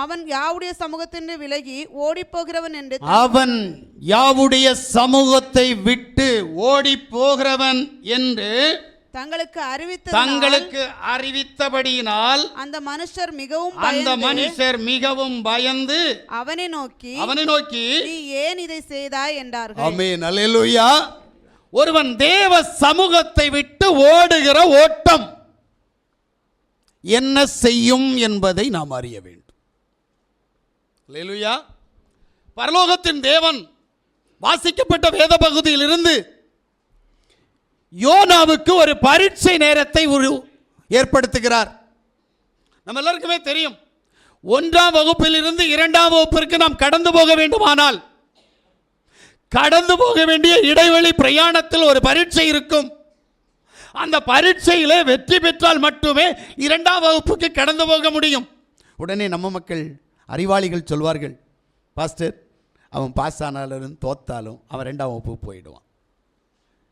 அவன் யாவுடைய சமூகத்தின்று விலகி ஓடிப் போகிறவன் என்று அவன் யாவுடைய சமூகத்தை விட்டு ஓடி போகிறவன் என்று தங்களுக்கு அறிவித்த தங்களுக்கு அறிவித்தபடியினால் அந்த மனுஷர் மிகவும் அந்த மனுஷர் மிகவும் பயந்து அவனை நோக்கி அவனை நோக்கி நீ ஏன் இதை செய்தாய்? என்றார்கள். ஆமென் அல்லேலூயா. ஒருவன் தேவ சமூகத்தை விட்டு ஓடுகிற ஓட்டம் என்ன செய்யும் என்பதை நாம் அறிய வேண்டும். லெலுயா பரலோகத்தின் தேவன் வாசிக்கப்பட்ட வேத பகுதியிலிருந்து யோனாவுக்கு ஒரு பரீட்சை நேரத்தை ஒரு ஏற்படுத்துகிறார். நம்ம எல்லாருக்குமே தெரியும். ஒன்றாம் வகுப்பிலிருந்து இரண்டாம் வகுப்பிற்கு நாம் கடந்து போக வேண்டுமானால் கடந்து போக வேண்டிய இடைவெளி பிரயாணத்தில் ஒரு பரீட்சை இருக்கும். அந்த பரீட்சையிலே வெற்றி பெற்றால் மட்டுமே இரண்டாம் வகுப்புக்கு கடந்து போக முடியும். உடனே நம்ம மக்கள் அறிவாளிகள் சொல்வார்கள் பாஸ்டர் அவன் பாஸ் ஆனாலும் தோத்தாலும் அவன் ரெண்டாம் வகுப்பு போயிடுவான்.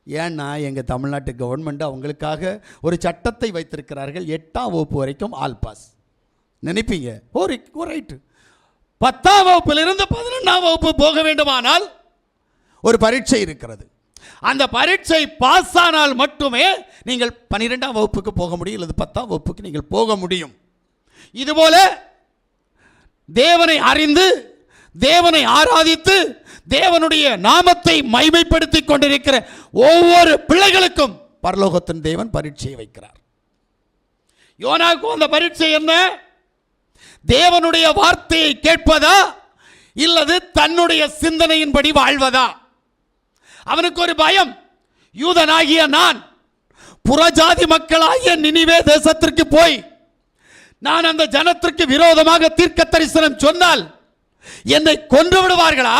ஏன்னா எங்கள் தமிழ்நாட்டு கவர்மெண்ட் அவங்களுக்காக ஒரு சட்டத்தை வைத்திருக்கிறார்கள். எட்டாம் வகுப்பு வரைக்கும் ஆல் பாஸ். நினைப்பீங்க? ஒரு ரைட்டு பத்தாம் வகுப்பிலிருந்து பதினொன்றாம் வகுப்பு போக வேண்டுமானால் ஒரு பரீட்சை இருக்கிறது. அந்த பரீட்சை பாஸ் ஆனால் மட்டுமே நீங்கள் பன்னிரெண்டாம் வகுப்புக்கு போக முடியும் அல்லது பத்தாம் வகுப்புக்கு நீங்கள் போக முடியும். இதுபோல தேவனை அறிந்து தேவனை ஆராதித்து தேவனுடைய நாமத்தை மைமைப்படுத்தி கொண்டிருக்கிற ஒவ்வொரு பிள்ளைகளுக்கும் பரலோகத்தின் தேவன் பரீட்சையை வைக்கிறார். யோனாவுக்கும் அந்த பரீட்சை என்ன? தேவனுடைய வார்த்தையை கேட்பதா? இல்லது தன்னுடைய சிந்தனையின்படி வாழ்வதா? அவனுக்கு ஒரு பயம். யூதனாகிய நான் புறஜாதி மக்களாகிய நினிவே தேசத்திற்கு போய் நான் அந்த ஜனத்திற்கு விரோதமாக தீர்க்க தரிசனம் சொன்னால் என்னை கொன்று விடுவார்களா?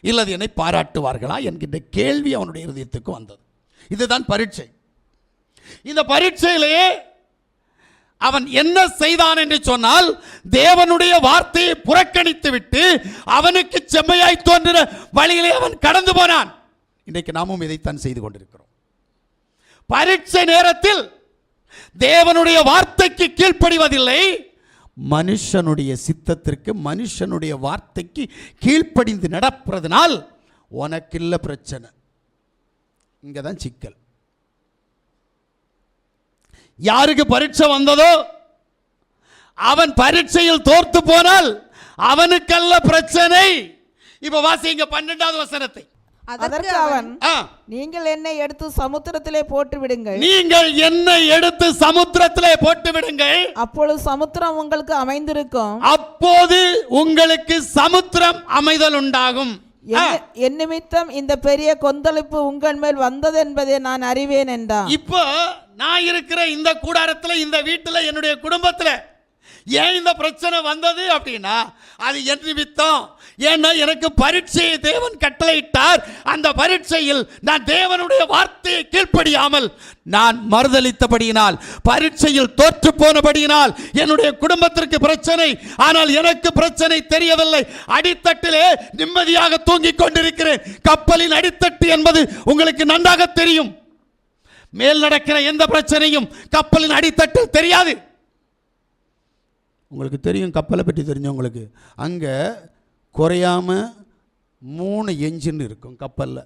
இல்லது என்னை பாராட்டுவார்களா என்கின்ற கேள்வி அவனுடைய இருதயத்துக்கு வந்தது. இதுதான் பரீட்சை. இந்த பரீட்சையிலேயே அவன் என்ன செய்தான் என்று சொன்னால் தேவனுடைய வார்த்தையை புறக்கணித்து விட்டு அவனுக்கு செம்மையாய் தோன்றின வழியிலே அவன் கடந்து போனான். இன்றைக்கு நாமும் இதைத்தான் செய்து கொண்டிருக்கிறோம். பரீட்சை நேரத்தில் தேவனுடைய வார்த்தைக்கு கீழ்ப்படிவதில்லை. மனுஷனுடைய சித்தத்திற்கு மனுஷனுடைய வார்த்தைக்கு கீழ்ப்படிந்து நடப்பதனால் உனக்கில்ல பிரச்சனை. இங்கே தான் சிக்கல். யாருக்கு பரீட்சை வந்ததோ அவன் பரீட்சையில் தோர்த்து போனால் அவனுக்கல்ல பிரச்சனை. இப்போ வாசிங்க பன்னெண்டாவது வசனத்தை. அதற்கு அவன் ஆ, நீங்கள் என்னை எடுத்து சமுத்திரத்திலே போட்டு விடுங்கள் நீங்கள் என்னை எடுத்து சமுத்திரத்திலே போட்டு விடுங்கள் அப்பொழுது சமுத்திரம் உங்களுக்கு அமைந்திருக்கும். அப்போது உங்களுக்கு சமுத்திரம் அமைதல் உண்டாகும் என் நிமித்தம் இந்த பெரிய கொந்தளிப்பு உங்கள் மேல் வந்தது என்பதை நான் அறிவேன் என்றான். இப்போ நான் இருக்கிற இந்த கூடாரத்தில் இந்த வீட்டில் என்னுடைய குடும்பத்தில் ஏன் இந்த பிரச்சனை வந்தது அப்படின்னா அது என் நிமித்தம் ஏன்னா எனக்கு பரீட்சையை தேவன் கட்டளையிட்டார். அந்த பரீட்சையில் நான் தேவனுடைய வார்த்தையை கீழ்ப்படியாமல் நான் மறுதளித்தபடியினால் பரீட்சையில் தோற்று போனபடியினால் என்னுடைய குடும்பத்திற்கு பிரச்சனை. ஆனால் எனக்கு பிரச்சனை தெரியவில்லை. அடித்தட்டிலே நிம்மதியாக தூங்கிக் கொண்டிருக்கிறேன். கப்பலின் அடித்தட்டு என்பது உங்களுக்கு நன்றாக தெரியும். மேல் நடக்கிற எந்த பிரச்சனையும் கப்பலின் அடித்தட்டில் தெரியாது. உங்களுக்கு தெரியும் கப்பலை பற்றி தெரிஞ்சவங்களுக்கு. அங்கே குறையாம மூணு என்ஜின் இருக்கும் கப்பலில்.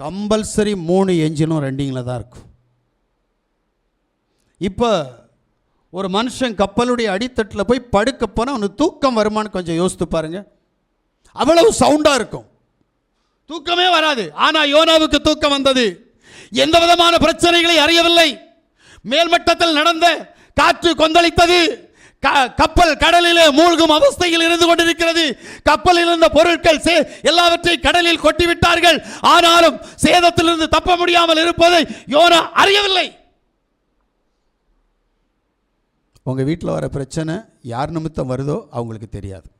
கம்பல்சரி மூணு என்ஜினும் ரெண்டிங்கில் தான் இருக்கும். இப்போ ஒரு மனுஷன் கப்பலுடைய அடித்தட்டில் போய் படுக்க போனால் அவனுக்கு தூக்கம் வருமான்னு கொஞ்சம் யோசித்து பாருங்கள் அவ்வளவு சவுண்டாக இருக்கும். தூக்கமே வராது. ஆனால் யோனாவுக்கு தூக்கம் வந்தது. எந்த விதமான பிரச்சனைகளை அறியவில்லை. மேல்மட்டத்தில் நடந்த காற்று கொந்தளித்தது க- கப்பல் கடலிலே மூழ்கும் அவஸ்தையில் இருந்து கொண்டிருக்கிறது. கப்பலில் இருந்த பொருட்கள் சே- எல்லாவற்றையும் கடலில் கொட்டிவிட்டார்கள். ஆனாலும் சேதத்திலிருந்து தப்ப முடியாமல் இருப்பதை யோனா அறியவில்லை. உங்க வீட்டில் வர பிரச்சனை யார் நிமித்தம் வருதோ அவங்களுக்கு தெரியாது.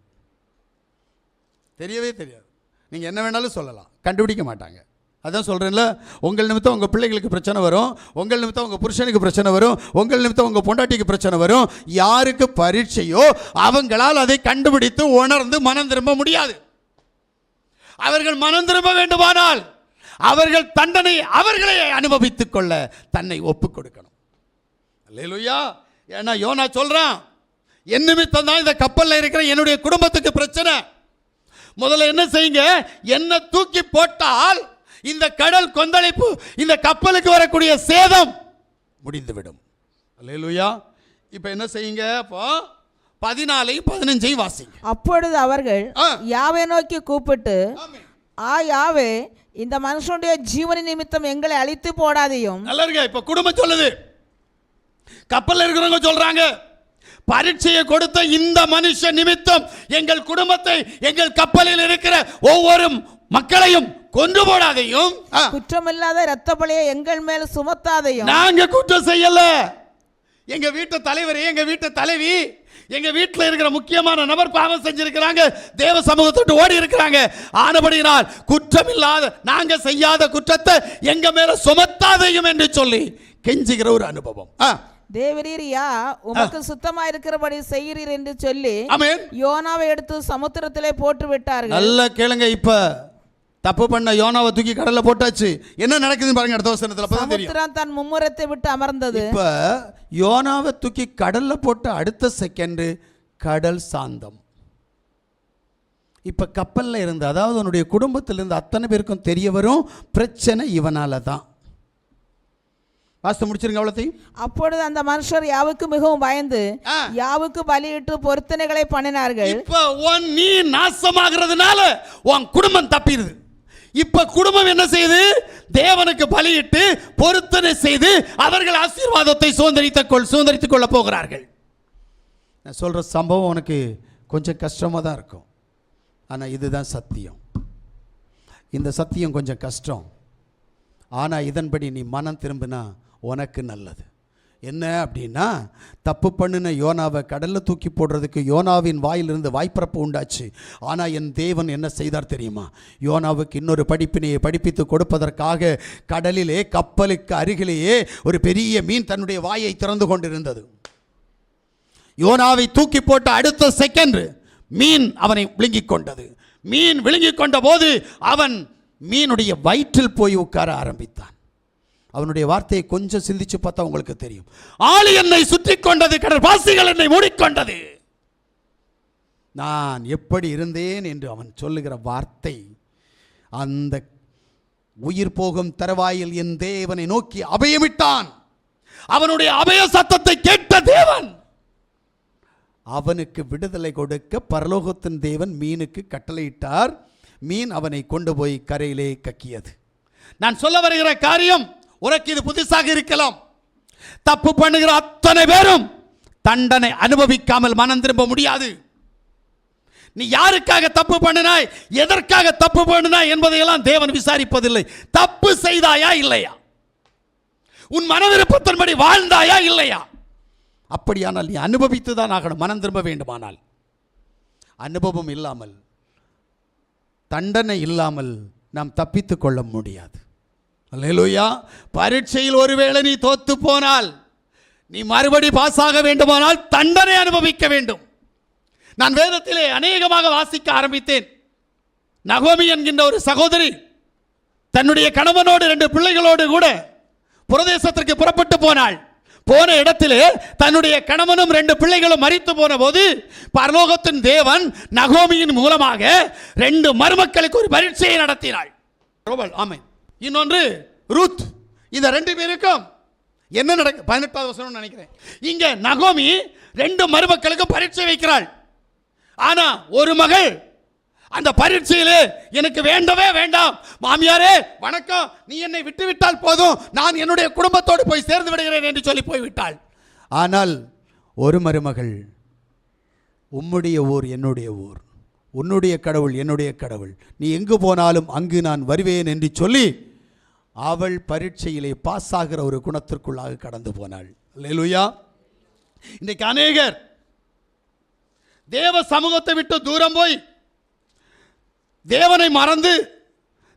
தெரியவே தெரியாது. நீங்கள் என்ன வேணாலும் சொல்லலாம். கண்டுபிடிக்க மாட்டாங்க. அதான் சொல்கிறேன்ல உங்கள் நிமித்தம் உங்கள் பிள்ளைகளுக்கு பிரச்சனை வரும் உங்கள் நிமித்தம் உங்கள் புருஷனுக்கு பிரச்சனை வரும் உங்கள் நிமித்தம் உங்கள் பொண்டாட்டிக்கு பிரச்சனை வரும். யாருக்கு பரீட்சையோ அவங்களால் அதை கண்டுபிடித்து உணர்ந்து மனம் திரும்ப முடியாது. அவர்கள் மனம் திரும்ப வேண்டுமானால் அவர்கள் தண்டனை அவர்களே அனுபவித்துக் கொள்ள தன்னை ஒப்புக் கொடுக்கணும். அல்லேலூயா. ஏன்னா யோனா சொல்கிறான் என் நிமித்தம் தான் இந்த கப்பலில் இருக்கிற என்னுடைய குடும்பத்துக்கு பிரச்சனை. முதல்ல என்ன செய்யுங்க? என்ன தூக்கி போட்டால் இந்த கடல் கொந்தளிப்பு இந்த கப்பலுக்கு வரக்கூடிய சேதம் முடிந்துவிடும். அல்லேலூயா. இப்போ என்ன செய்யுங்க? அப்போ பதினாலையும் பதினஞ்சையும் வாசிங்க. அப்பொழுது அவர்கள் ஆ. யாவை நோக்கி கூப்பிட்டு ஆமென். ஆ யாவே இந்த மனுஷனுடைய ஜீவன நிமித்தம் எங்களை அழித்து போடாதையும். நல்லா இருங்க இப்ப குடும்பம் சொல்லுது. கப்பல்ல இருக்கிறவங்க சொல்றாங்க பரீட்சையை கொடுத்த இந்த மனுஷன் நிமித்தம் எங்கள் குடும்பத்தை எங்கள் கப்பலில் இருக்கிற ஒவ்வொரு மக்களையும் கொண்டு போடாதையும் குற்றமில்லாத இரத்த பழியை எங்கள் மேல் சுமத்தாதையும். நாங்க குற்றம் செய்யல. எங்க வீட்டு தலைவர் எங்க வீட்டு தலைவி எங்க வீட்டில் இருக்கிற முக்கியமான நபர் பாவம் செஞ்சிருக்கிறாங்க தேவ சமூகத்தோட்டு ஓடி இருக்கிறாங்க. ஆனபடியினால் குற்றம் இல்லாத நாங்க செய்யாத குற்றத்தை எங்க மேல சுமத்தாதையும் என்று சொல்லி கெஞ்சுகிற ஒரு அனுபவம். தேவரீர் யா உமக்கு சுத்தமா இருக்கிறபடி செய்கிறீர் என்று சொல்லி யோனாவை எடுத்து சமுத்திரத்திலே போட்டு விட்டார்கள் நல்லா கேளுங்க இப்ப. தப்பு பண்ண யோனாவை தூக்கி கடல்ல போட்டாச்சு. என்ன நடக்குதுன்னு பாருங்க அடுத்த வசனத்துல அப்பதான் தெரியும். தன் மும்முரத்தை விட்டு அமர்ந்தது. இப்ப யோனாவை தூக்கி கடல்ல போட்ட அடுத்த செகண்ட் கடல் சாந்தம். இப்ப கப்பல்ல இருந்து அதாவது உன்னுடைய குடும்பத்தில் இருந்து அத்தனை பேருக்கும் தெரிய வரும் பிரச்சனை இவனால தான் வாஸ்து முடிச்சிருங்க அவ்வளோத்தையும். அப்பொழுது அந்த மனுஷர் யாவுக்கு மிகவும் பயந்து. யாவுக்கு பலியிட்டு பொருத்தனைகளை பண்ணினார்கள். இப்ப நீ நாசமாகிறதுனால உன் குடும்பம் தப்பிடுது. இப்ப குடும்பம் என்ன செய்து தேவனுக்கு பலியிட்டு பொருத்தனை செய்து அவர்கள் ஆசீர்வாதத்தை சுதந்திரித்த கொள் சுதந்திரித்துக் கொள்ள போகிறார்கள். நான் சொல்ற சம்பவம் உனக்கு கொஞ்சம் கஷ்டமாக தான் இருக்கும். ஆனால் இதுதான் சத்தியம். இந்த சத்தியம் கொஞ்சம் கஷ்டம். ஆனால் இதன்படி நீ மனம் திரும்பினா உனக்கு நல்லது. என்ன அப்படின்னா தப்பு பண்ணின யோனாவை கடலில் தூக்கி போடுறதுக்கு யோனாவின் வாயிலிருந்து வாய்ப்பிறப்பு உண்டாச்சு. ஆனால் என் தேவன் என்ன செய்தார் தெரியுமா? யோனாவுக்கு இன்னொரு படிப்பினையை படிப்பித்து கொடுப்பதற்காக கடலிலே கப்பலுக்கு அருகிலேயே ஒரு பெரிய மீன் தன்னுடைய வாயை திறந்து கொண்டிருந்தது. யோனாவை தூக்கி போட்ட அடுத்த செகண்ட் மீன் அவனை விழுங்கிக் கொண்டது. மீன் விழுங்கிக் கொண்ட போது அவன் மீனுடைய வயிற்றில் போய் உட்கார ஆரம்பித்தான். அவனுடைய வார்த்தையை கொஞ்சம் சிந்திச்சு பார்த்தா உங்களுக்கு தெரியும். ஆளி என்னை சுற்றி கொண்டது கடற்பாசிகள் என்னை மூடிக்கொண்டது. நான் எப்படி இருந்தேன் என்று அவன் சொல்லுகிற வார்த்தை அந்த உயிர் போகும் தரவாயில் என் தேவனை நோக்கி அபயமிட்டான். அவனுடைய அபய சத்தத்தை கேட்ட தேவன் அவனுக்கு விடுதலை கொடுக்க பரலோகத்தின் தேவன் மீனுக்கு கட்டளையிட்டார். மீன் அவனை கொண்டு போய் கரையிலே கக்கியது. நான் சொல்ல வருகிற காரியம் உனக்கு இது புதுசாக இருக்கலாம். தப்பு பண்ணுகிற அத்தனை பேரும் தண்டனை அனுபவிக்காமல் மனம் திரும்ப முடியாது. நீ யாருக்காக தப்பு பண்ணினாய் எதற்காக தப்பு பண்ணினாய் என்பதையெல்லாம் தேவன் விசாரிப்பதில்லை. தப்பு செய்தாயா இல்லையா? உன் மனவிருப்பத்தின்படி வாழ்ந்தாயா இல்லையா? அப்படியானால் நீ அனுபவித்து தான் ஆகணும் மனம் திரும்ப வேண்டுமானால். அனுபவம் இல்லாமல் தண்டனை இல்லாமல் நாம் தப்பித்துக் கொள்ள முடியாது. அல்லேலூயா. பரீட்சையில் ஒருவேளை நீ தோத்து போனால் நீ மறுபடி பாஸ் ஆக வேண்டுமானால் தண்டனை அனுபவிக்க வேண்டும். நான் வேதத்திலே அநேகமாக வாசிக்க ஆரம்பித்தேன். நகோமி என்கின்ற ஒரு சகோதரி தன்னுடைய கணவனோடு ரெண்டு பிள்ளைகளோடு கூட புரதேசத்திற்கு புறப்பட்டு போனாள். போன இடத்திலே தன்னுடைய கணவனும் ரெண்டு பிள்ளைகளும் மறித்து போன போது பரலோகத்தின் தேவன் நகோமியின் மூலமாக ரெண்டு மருமக்களுக்கு ஒரு பரீட்சையை நடத்தினாள். ஆமை இன்னொன்று ரூத். இந்த ரெண்டு பேருக்கும் என்ன நடக்கு பதினெட்டாவது வசனம் நினைக்கிறேன். இங்க நகோமி ரெண்டு மருமக்களுக்கு பரீட்சை வைக்கிறாள். ஆனா ஒரு மகள் அந்த பரீட்சையில் எனக்கு வேண்டவே வேண்டாம். மாமியாரே வணக்கம். நீ என்னை விட்டுவிட்டால் போதும். நான் என்னுடைய குடும்பத்தோடு போய் சேர்ந்து விடுகிறேன் என்று சொல்லி போய்விட்டாள். ஆனால் ஒரு மருமகள் உம்முடைய ஊர் என்னுடைய ஊர். உன்னுடைய கடவுள் என்னுடைய கடவுள். நீ எங்கு போனாலும் அங்கு நான் வருவேன் என்று சொல்லி அவள் பரீட்சையிலே பாஸ் ஆகிற ஒரு குணத்திற்குள்ளாக கடந்து போனாள். அல்லேலூயா. இன்றைக்கு அநேகர் தேவ சமூகத்தை விட்டு தூரம் போய் தேவனை மறந்து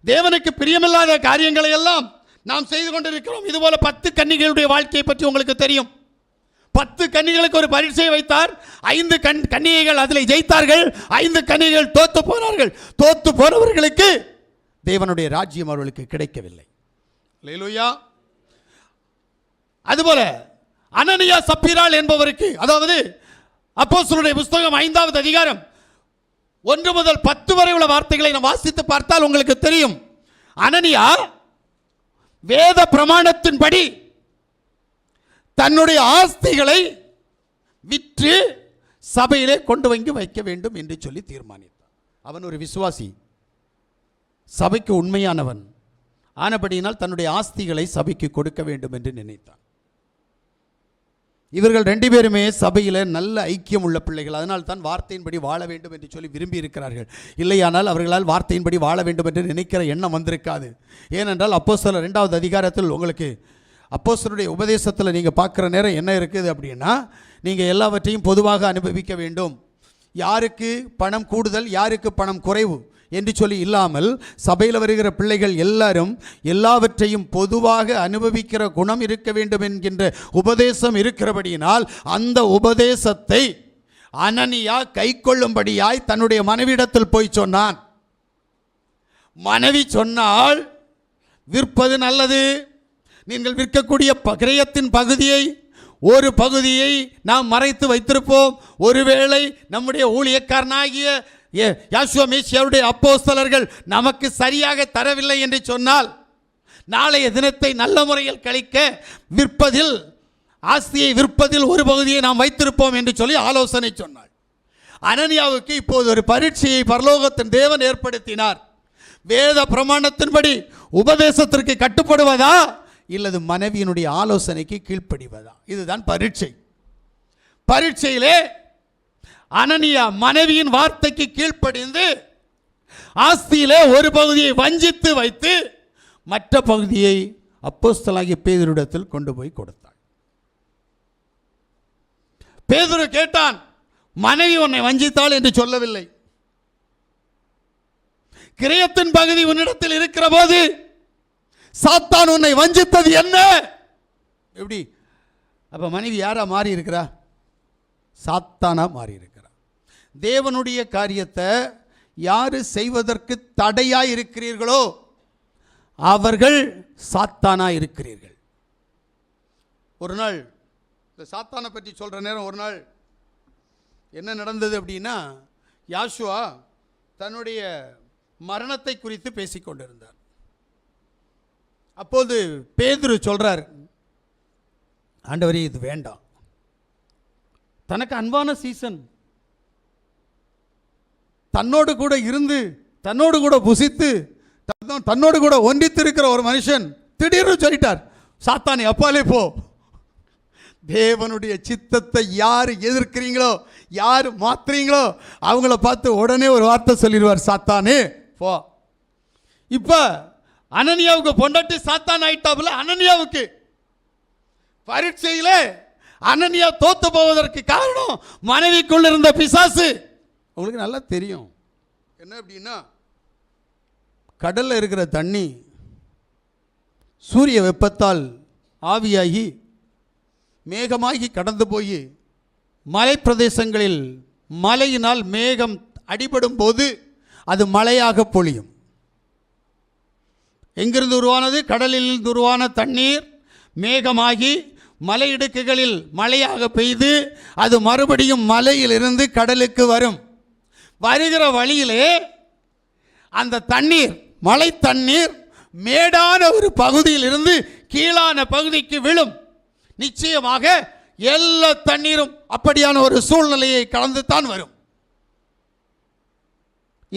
தேவனுக்கு பிரியமில்லாத காரியங்களை எல்லாம் நாம் செய்து கொண்டிருக்கிறோம். இதுபோல பத்து கன்னிகளுடைய வாழ்க்கையை பற்றி உங்களுக்கு தெரியும். பத்து கன்னிகளுக்கு ஒரு பரீட்சை வைத்தார். ஐந்து கண் கன்னிகைகள் அதில் ஜெயித்தார்கள். ஐந்து கன்னிகைகள் தோத்து போனார்கள். தோத்து போனவர்களுக்கு தேவனுடைய ராஜ்யம் அவர்களுக்கு கிடைக்கவில்லை. லேலுயா அதுபோல அனனியா சப்பிரால் என்பவருக்கு அதாவது அப்போஸ்தலருடைய புஸ்தகம் ஐந்தாவது அதிகாரம் ஒன்று முதல் பத்து வரை உள்ள வார்த்தைகளை நாம் வாசித்து பார்த்தால் உங்களுக்கு தெரியும். அனனியா வேத பிரமாணத்தின்படி தன்னுடைய ஆஸ்திகளை விற்று சபையிலே கொண்டு வந்து வைக்க வேண்டும் என்று சொல்லி தீர்மானித்தார். அவன் ஒரு விசுவாசி. சபைக்கு உண்மையானவன். ஆனபடியினால் தன்னுடைய ஆஸ்திகளை சபைக்கு கொடுக்க வேண்டும் என்று நினைத்தான். இவர்கள் ரெண்டு பேருமே சபையில் நல்ல ஐக்கியம் உள்ள பிள்ளைகள். அதனால் தான் வார்த்தையின்படி வாழ வேண்டும் என்று சொல்லி விரும்பி இருக்கிறார்கள். இல்லையானால் அவர்களால் வார்த்தையின்படி வாழ வேண்டும் என்று நினைக்கிற எண்ணம் வந்திருக்காது. ஏனென்றால் அப்போ சில ரெண்டாவது அதிகாரத்தில் உங்களுக்கு அப்போஸ்தலருடைய உபதேசத்தில் நீங்கள் பார்க்குற நேரம் என்ன இருக்குது அப்படின்னா நீங்கள் எல்லாவற்றையும் பொதுவாக அனுபவிக்க வேண்டும். யாருக்கு பணம் கூடுதல் யாருக்கு பணம் குறைவு? என்று சொல்லி இல்லாமல் சபையில் வருகிற பிள்ளைகள் எல்லாரும் எல்லாவற்றையும் பொதுவாக அனுபவிக்கிற குணம் இருக்க வேண்டும் என்கின்ற உபதேசம் இருக்கிறபடியினால் அந்த உபதேசத்தை அனனியா கைக்கொள்ளும்படியாய் தன்னுடைய மனைவியிடத்தில் போய் சொன்னான். மனைவி சொன்னால் விற்பது நல்லது. நீங்கள் விற்கக்கூடிய கிரயத்தின் பகுதியை ஒரு பகுதியை நாம் மறைத்து வைத்திருப்போம். ஒருவேளை நம்முடைய ஊழியக்காரனாகிய ஏ- யாசுவா மேசியாவுடைய அப்போஸ்தலர்கள் நமக்கு சரியாக தரவில்லை என்று சொன்னால் நாளைய தினத்தை நல்ல முறையில் கழிக்க விற்பதில் ஆஸ்தியை விற்பதில் ஒரு பகுதியை நாம் வைத்திருப்போம் என்று சொல்லி ஆலோசனை சொன்னாள். அனனியாவுக்கு இப்போது ஒரு பரீட்சையை பரலோகத்தின் தேவன் ஏற்படுத்தினார். வேத பிரமாணத்தின்படி உபதேசத்திற்கு கட்டுப்படுவதா இல்லது மனைவியினுடைய ஆலோசனைக்கு கீழ்ப்படிவதா? இதுதான் பரீட்சை. பரீட்சையிலே அனனியா மனைவியின் வார்த்தைக்கு கீழ்ப்படிந்து ஆஸ்தியிலே ஒரு பகுதியை வஞ்சித்து வைத்து மற்ற பகுதியை அப்போஸ்தலாகிய பேதரிடத்தில் கொண்டு போய் கொடுத்தாள். பேதுரு கேட்டான் மனைவி உன்னை வஞ்சித்தாள் என்று சொல்லவில்லை. கிரயத்தின் பகுதி உன்னிடத்தில் இருக்கிற போது சாத்தான் உன்னை வஞ்சித்தது என்ன? எப்படி? அப்ப மனைவி யாரா மாறி இருக்கிறா சாத்தானா மாறி இருக்கு தேவனுடைய காரியத்தை யார் செய்வதற்கு தடையாக இருக்கிறீர்களோ அவர்கள் சாத்தானாக இருக்கிறீர்கள் ஒரு நாள் இந்த சாத்தானை பற்றி சொல்கிற நேரம் ஒரு நாள் என்ன நடந்தது அப்படின்னா யாஷுவா தன்னுடைய மரணத்தை குறித்து பேசிக் கொண்டிருந்தார். அப்போது பேதுரு சொல்கிறார் ஆண்டவரே இது வேண்டாம். தனக்கு அன்பான சீசன். தன்னோடு கூட இருந்து தன்னோடு கூட புசித்து தன்னோடு கூட ஒன்றித்திருக்கிற ஒரு மனுஷன் திடீர்னு சொல்லிட்டார் சாத்தானே அப்பாலே போ. தேவனுடைய சித்தத்தை யார் எதிர்க்கிறீங்களோ யார் மாத்துறீங்களோ அவங்கள பார்த்து உடனே ஒரு வார்த்தை சொல்லிடுவார் சாத்தானே போ. இப்போ அனனியாவுக்கு பொண்டாட்டி சாத்தான் ஆயிட்டாப்புல அனனியாவுக்கு. பரீட்சையில் அனனியா தோத்து போவதற்கு காரணம் மனைவிக்குள்ள இருந்த பிசாசு. உங்களுக்கு நல்லா தெரியும். என்ன அப்படின்னா கடல்ல இருக்கிற தண்ணி சூரிய வெப்பத்தால் ஆவியாகி மேகமாகி கடந்து போய் மலைப்பிரதேசங்களில் மலையினால் மேகம் அடிபடும் போது அது மழையாக பொழியும். எங்கிருந்து உருவானது? கடலில் இருந்து உருவான தண்ணீர் மேகமாகி மலை இடுக்குகளில் மழையாக பெய்து அது மறுபடியும் மலையிலிருந்து கடலுக்கு வரும். வருகிற வழியிலே அந்த தண்ணீர் மழை தண்ணீர் மேடான ஒரு பகுதியில் இருந்து கீழான பகுதிக்கு விழும். நிச்சயமாக எல்லா தண்ணீரும் அப்படியான ஒரு சூழ்நிலையை கலந்து தான் வரும்.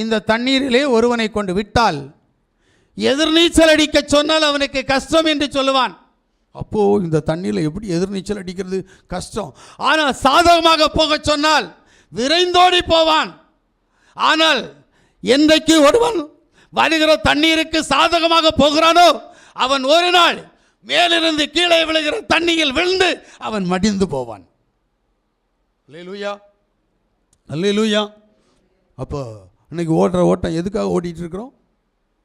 இந்த தண்ணீரிலே ஒருவனை கொண்டு விட்டால் எதிர்நீச்சல் அடிக்க சொன்னால் அவனுக்கு கஷ்டம் என்று சொல்லுவான். அப்போ இந்த தண்ணியில் எப்படி எதிர்நீச்சல் அடிக்கிறது? கஷ்டம். ஆனால் சாதகமாக போக சொன்னால் விரைந்தோடி போவான். ஆனால் என்றைக்கு ஒருவன் வருகிற தண்ணீருக்கு சாதகமாக போகிறானோ அவன் ஒரு நாள் மேலிருந்து கீழே விழுகிற தண்ணியில் விழுந்து அவன் மடிந்து போவான். அல்லேலூயா. அல்லேலூயா. அப்போ இன்னைக்கு ஓடுற ஓட்டம் எதுக்காக ஓடிட்டு இருக்கிறோம்?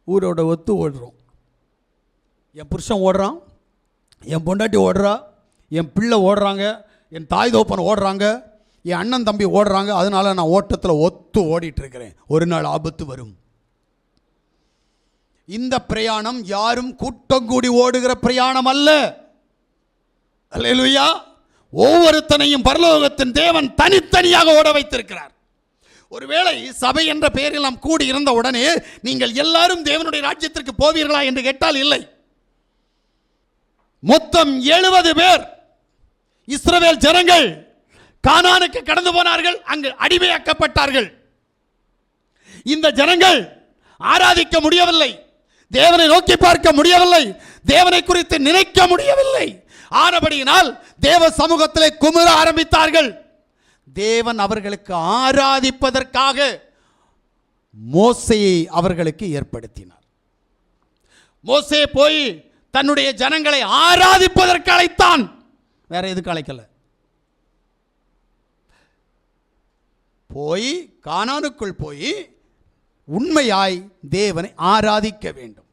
ஊரோட ஒத்து ஓடுறோம். என் புருஷன் ஓடுறான் என் பொண்டாட்டி ஓடுறா என் பிள்ளை ஓடுறாங்க என் தாய் தோப்பன் ஓடுறாங்க என் அண்ணன் தம்பி ஓடுறாங்க அதனால நான் ஓட்டத்தில் ஒத்து ஓடிட்டுருக்கிறேன். ஒரு நாள் ஆபத்து வரும். இந்த பிரயாணம் யாரும் கூட்டம் கூடி ஓடுகிற பிரயாணம் அல்ல. அல்லா ஒவ்வொருத்தனையும் பரலோகத்தின் தேவன் தனித்தனியாக ஓட வைத்திருக்கிறார். ஒருவேளை சபை என்ற பெயரில் நாம் கூடி இருந்த உடனே நீங்கள் எல்லாரும் தேவனுடைய ராஜ்யத்திற்கு போவீர்களா என்று கேட்டால் இல்லை. மொத்தம் எழுபது பேர் இஸ்ரவேல் ஜனங்கள் கானானுக்கு கடந்து போனார்கள் அங்கு அடிமையாக்கப்பட்டார்கள். இந்த ஜனங்கள் ஆராதிக்க முடியவில்லை தேவனை நோக்கி பார்க்க முடியவில்லை தேவனை குறித்து நினைக்க முடியவில்லை. ஆனபடியினால் தேவ சமூகத்திலே குமுற ஆரம்பித்தார்கள். தேவன் அவர்களுக்கு ஆராதிப்பதற்காக மோசையை அவர்களுக்கு ஏற்படுத்தினார். மோசே போய் தன்னுடைய ஜனங்களை ஆராதிப்பதற்கு அழைத்தான். வேற எதுக்கு அழைக்கல. போய் கானானுக்குள் போய் உண்மையாய் தேவனை ஆராதிக்க வேண்டும்.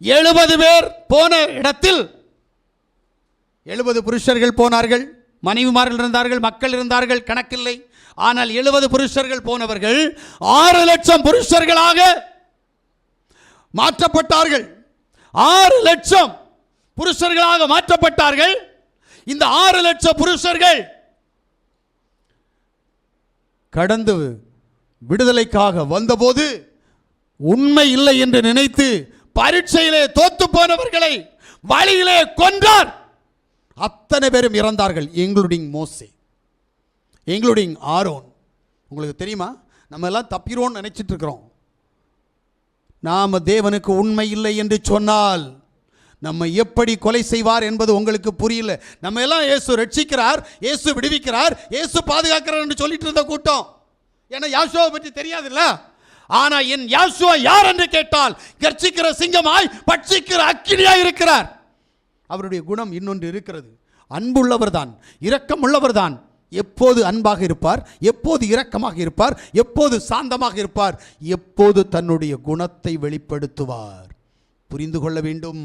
எழுபது பேர் போன இடத்தில் எழுபது புருஷர்கள் போனார்கள் மனைவிமார்கள் இருந்தார்கள் மக்கள் இருந்தார்கள் கணக்கில்லை. ஆனால் எழுபது புருஷர்கள் போனவர்கள் ஆறு லட்சம் புருஷர்களாக மாற்றப்பட்டார்கள். ஆறு லட்சம் புருஷர்களாக மாற்றப்பட்டார்கள். இந்த ஆறு லட்சம் புருஷர்கள் கடந்து விடுதலைக்காக வந்தபோது உண்மை இல்லை என்று நினைத்து பரீட்சையிலே தோத்து போனவர்களை வழியிலே கொன்றார். அத்தனை பேரும் இறந்தார்கள். எங்களுடிங் மோசே எங்களுடிங் ஆரோன். உங்களுக்கு தெரியுமா? நம்ம எல்லாம் தப்பிரோன்னு நினைச்சிட்டு இருக்கிறோம். நாம தேவனுக்கு உண்மை இல்லை என்று சொன்னால் நம்ம எப்படி கொலை செய்வார் என்பது உங்களுக்கு புரியல. நம்ம எல்லாம் இயேசு ரட்சிக்கிறார் இயேசு விடுவிக்கிறார் இயேசு பாதுகாக்கிறார் என்று சொல்லிட்டு இருந்த கூட்டம். ஏன்னா யாசுவை பற்றி தெரியாதுல்ல? ஆனா என் யாசுவா யார் என்று கேட்டால் கர்ச்சிக்கிற சிங்கமாய் பட்சிக்கிற அக்கினியாய் இருக்கிறார். அவருடைய குணம் இன்னொன்று இருக்கிறது. அன்புள்ளவர் தான் இரக்கம் உள்ளவர் தான். எப்போது அன்பாக இருப்பார் எப்போது இரக்கமாக இருப்பார் எப்போது சாந்தமாக இருப்பார் எப்போது தன்னுடைய குணத்தை வெளிப்படுத்துவார். புரிந்து கொள்ள வேண்டும்.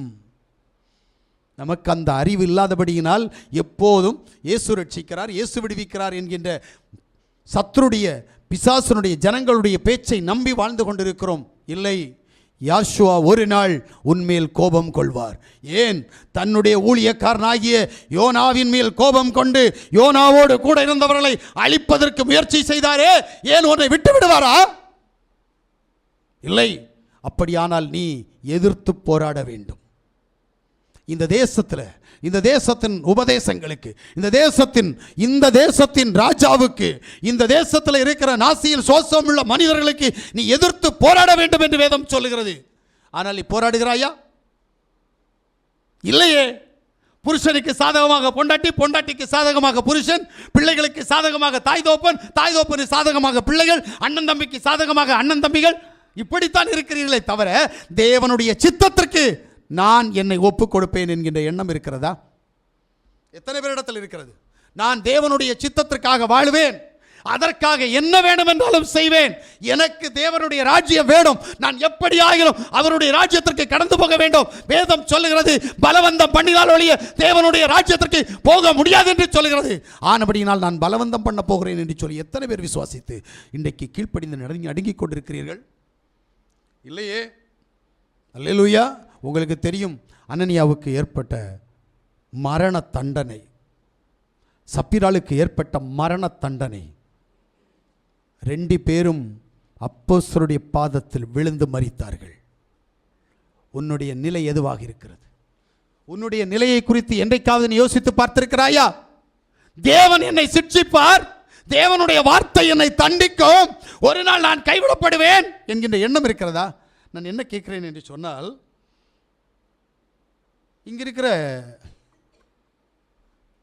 நமக்கு அந்த அறிவு இல்லாதபடியினால் எப்போதும் இயேசு ரட்சிக்கிறார் இயேசு விடுவிக்கிறார் என்கின்ற சத்ருடைய பிசாசனுடைய ஜனங்களுடைய பேச்சை நம்பி வாழ்ந்து கொண்டிருக்கிறோம். இல்லை யாஷுவா ஒரு நாள் உன்மேல் கோபம் கொள்வார். ஏன்? தன்னுடைய ஊழியக்காரனாகிய யோனாவின் மேல் கோபம் கொண்டு யோனாவோடு கூட இருந்தவர்களை அழிப்பதற்கு முயற்சி செய்தாரே ஏன் உன்னை விட்டு விடுவாரா இல்லை அப்படியானால் நீ எதிர்த்து போராட வேண்டும். இந்த தேசத்தில் இந்த தேசத்தின் உபதேசங்களுக்கு இந்த தேசத்தின் இந்த தேசத்தின் ராஜாவுக்கு இந்த தேசத்தில் இருக்கிற நாசியில் சோசமுள்ள மனிதர்களுக்கு நீ எதிர்த்து போராட வேண்டும் என்று வேதம் சொல்லுகிறது. ஆனால் நீ போராடுகிறாயா? இல்லையே. புருஷனுக்கு சாதகமாக பொண்டாட்டி பொண்டாட்டிக்கு சாதகமாக புருஷன் பிள்ளைகளுக்கு சாதகமாக தாய் தோப்பன் தாய் தோப்பனு சாதகமாக பிள்ளைகள் அண்ணன் தம்பிக்கு சாதகமாக அண்ணன் தம்பிகள். இப்படித்தான் இருக்கிறீர்களே தவிர தேவனுடைய சித்தத்திற்கு நான் என்னை ஒப்பு கொடுப்பேன் என்கின்ற எண்ணம் இருக்கிறதா? எத்தனை பேரிடத்தில் இருக்கிறது? நான் தேவனுடைய சித்தத்திற்காக வாழ்வேன். அதற்காக என்ன வேண்டும் என்றாலும் செய்வேன். எனக்கு தேவனுடைய ராஜ்யம் வேணும். நான் எப்படி ஆகிலும் அவருடைய ராஜ்யத்திற்கு கடந்து போக வேண்டும். வேதம் சொல்லுகிறது பலவந்தம் பண்ணினால் ஒழிய தேவனுடைய ராஜ்யத்திற்கு போக முடியாது என்று சொல்லுகிறது. ஆனபடியினால் நான் பலவந்தம் பண்ண போகிறேன் என்று சொல்லி எத்தனை பேர் விசுவாசித்து இன்றைக்கு கீழ்ப்படிந்து நடுங்கி அடுங்கிக் கொண்டிருக்கிறீர்கள்? இல்லையே. அல்லேலூயா. உங்களுக்கு தெரியும் அனனியாவுக்கு ஏற்பட்ட மரண தண்டனை சப்பிராளுக்கு ஏற்பட்ட மரண தண்டனை ரெண்டு பேரும் அப்போஸ்தலருடைய பாதத்தில் விழுந்து மறித்தார்கள் உன்னுடைய நிலை எதுவாக இருக்கிறது? உன்னுடைய நிலையை குறித்து என்றைக்காவது நீ யோசித்து பார்த்திருக்கிறாயா? தேவன் என்னை சிட்சிப்பார். தேவனுடைய வார்த்தை என்னை தண்டிக்கும். ஒரு நாள் நான் கைவிடப்படுவேன் என்கின்ற எண்ணம் இருக்கிறதா? நான் என்ன கேட்கிறேன் என்று சொன்னால் இங்கே இருக்கிற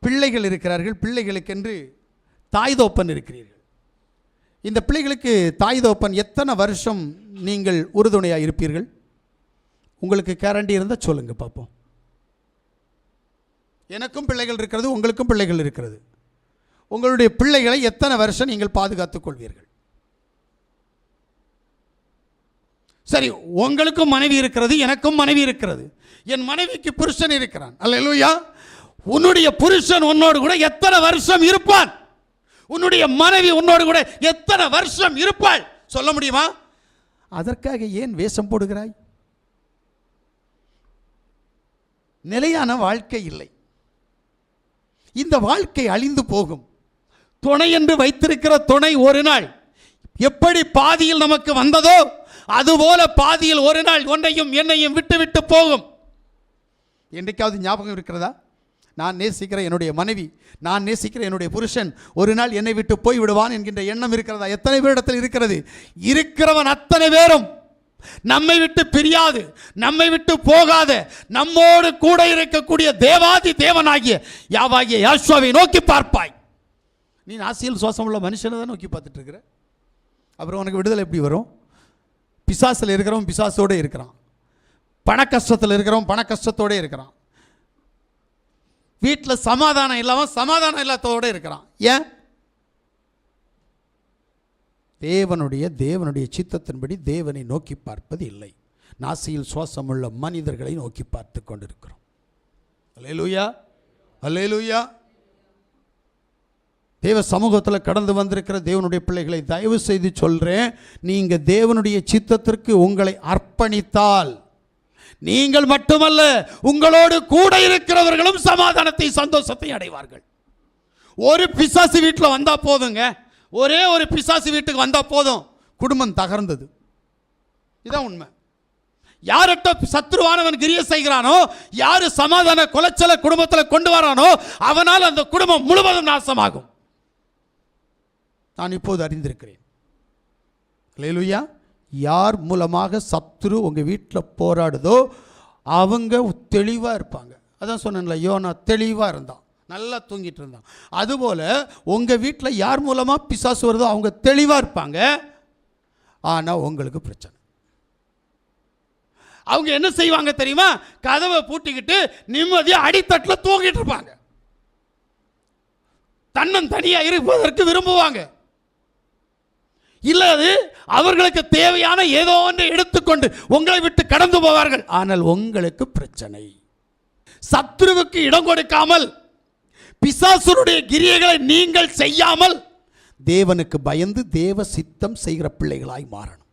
பிள்ளைகள் இருக்கிறார்கள். பிள்ளைகளுக்கென்று தாய் தோப்பன் இருக்கிறீர்கள். இந்த பிள்ளைகளுக்கு தாய் தோப்பன் எத்தனை வருஷம் நீங்கள் உறுதுணையாக இருப்பீர்கள்? உங்களுக்கு கேரண்டி இருந்தால் சொல்லுங்கள் பார்ப்போம் எனக்கும் பிள்ளைகள் இருக்கிறது உங்களுக்கும் பிள்ளைகள் இருக்கிறது. உங்களுடைய பிள்ளைகளை எத்தனை வருஷம் நீங்கள் பாதுகாத்துக் கொள்வீர்கள்? சரி உங்களுக்கும் மனைவி இருக்கிறது எனக்கும் மனைவி இருக்கிறது. என் மனைவிக்கு புருஷன் இருக்கிறான். அல்ல உன்னுடைய புருஷன் உன்னோடு கூட எத்தனை வருஷம் இருப்பான்? உன்னுடைய மனைவி உன்னோடு கூட எத்தனை வருஷம் இருப்பாள்? சொல்ல முடியுமா? அதற்காக ஏன் வேஷம் போடுகிறாய்? நிலையான வாழ்க்கை இல்லை. இந்த வாழ்க்கை அழிந்து போகும். துணை என்று வைத்திருக்கிற துணை ஒரு நாள் எப்படி பாதியில் நமக்கு வந்ததோ அதுபோல பாதியில் ஒரு நாள் ஒன்றையும் என்னையும் விட்டு விட்டு போகும். என்றைக்காவது ஞாபகம் இருக்கிறதா? நான் நேசிக்கிற என்னுடைய மனைவி நான் நேசிக்கிற என்னுடைய புருஷன் ஒரு நாள் என்னை விட்டு போய் விடுவான் என்கின்ற எண்ணம் இருக்கிறதா? எத்தனை பேரிடத்தில் இருக்கிறது? இருக்கிறவன் அத்தனை பேரும் நம்மை விட்டு பிரியாது நம்மை விட்டு போகாத நம்மோடு கூட இருக்கக்கூடிய தேவாதி தேவனாகிய யாவாகிய யாஸ்வாவை நோக்கி பார்ப்பாய். நீ நாசியில் சுவாசம் உள்ள மனுஷனை தான் நோக்கி பார்த்துட்டு இருக்கிற. அப்புறம் உனக்கு விடுதலை எப்படி வரும்? பிசாசில் இருக்கிறவன் பிசாசோடு இருக்கிறான். பண கஷ்டத்தில் இருக்கிறவன் பண கஷ்டத்தோடு இருக்கிறான். வீட்டில் சமாதானம் இல்லாமல் சமாதானம் இல்லாததோடு இருக்கிறான். ஏன்? தேவனுடைய தேவனுடைய சித்தத்தின்படி தேவனை நோக்கி பார்ப்பது இல்லை. நாசியில் சுவாசமுள்ள மனிதர்களை நோக்கி பார்த்து கொண்டிருக்கிறோம். அல்லேலூயா. அல்லேலூயா. தேவ சமூகத்தில் கடந்து வந்திருக்கிற தேவனுடைய பிள்ளைகளை தயவு செய்து சொல்கிறேன் நீங்கள் தேவனுடைய சித்தத்திற்கு உங்களை அர்ப்பணித்தால் நீங்கள் மட்டுமல்ல உங்களோடு கூட இருக்கிறவர்களும் சமாதானத்தை சந்தோஷத்தை அடைவார்கள். ஒரு பிசாசு வீட்டில் வந்தால் போதுங்க. ஒரே ஒரு பிசாசு வீட்டுக்கு வந்தால் போதும். குடும்பம் தகர்ந்தது. இதான் உண்மை. யார்கிட்ட சத்ருவானவன் கிரிய செய்கிறானோ யாரு சமாதான குலைச்சலை குடும்பத்தில் கொண்டு வரானோ அவனால் அந்த குடும்பம் முழுவதும் நாசமாகும். நான் இப்போது அறிந்திருக்கிறேன். லேலுயா யார் மூலமாக சத்துரு உங்கள் வீட்டில் போராடுதோ அவங்க தெளிவாக இருப்பாங்க. அதான் சொன்னேன்ல யோனா தெளிவாக இருந்தான். நல்லா தூங்கிட்டு இருந்தான். அதுபோல் உங்கள் வீட்டில் யார் மூலமாக பிசாசு வருதோ அவங்க தெளிவாக இருப்பாங்க. ஆனால் உங்களுக்கு பிரச்சனை. அவங்க என்ன செய்வாங்க தெரியுமா? கதவை பூட்டிக்கிட்டு நிம்மதியாக அடித்தட்டில் தூங்கிட்டு இருப்பாங்க. தன்னன் தனியாக இருப்பதற்கு விரும்புவாங்க. இல்லை அது அவர்களுக்கு தேவையான ஏதோ ஒன்றை எடுத்துக்கொண்டு உங்களை விட்டு கடந்து போவார்கள். ஆனால் உங்களுக்கு பிரச்சனை. சத்ருவுக்கு இடம் கொடுக்காமல் பிசாசுருடைய கிரியைகளை நீங்கள் செய்யாமல் தேவனுக்கு பயந்து தேவ சித்தம் செய்கிற பிள்ளைகளாய் மாறணும்.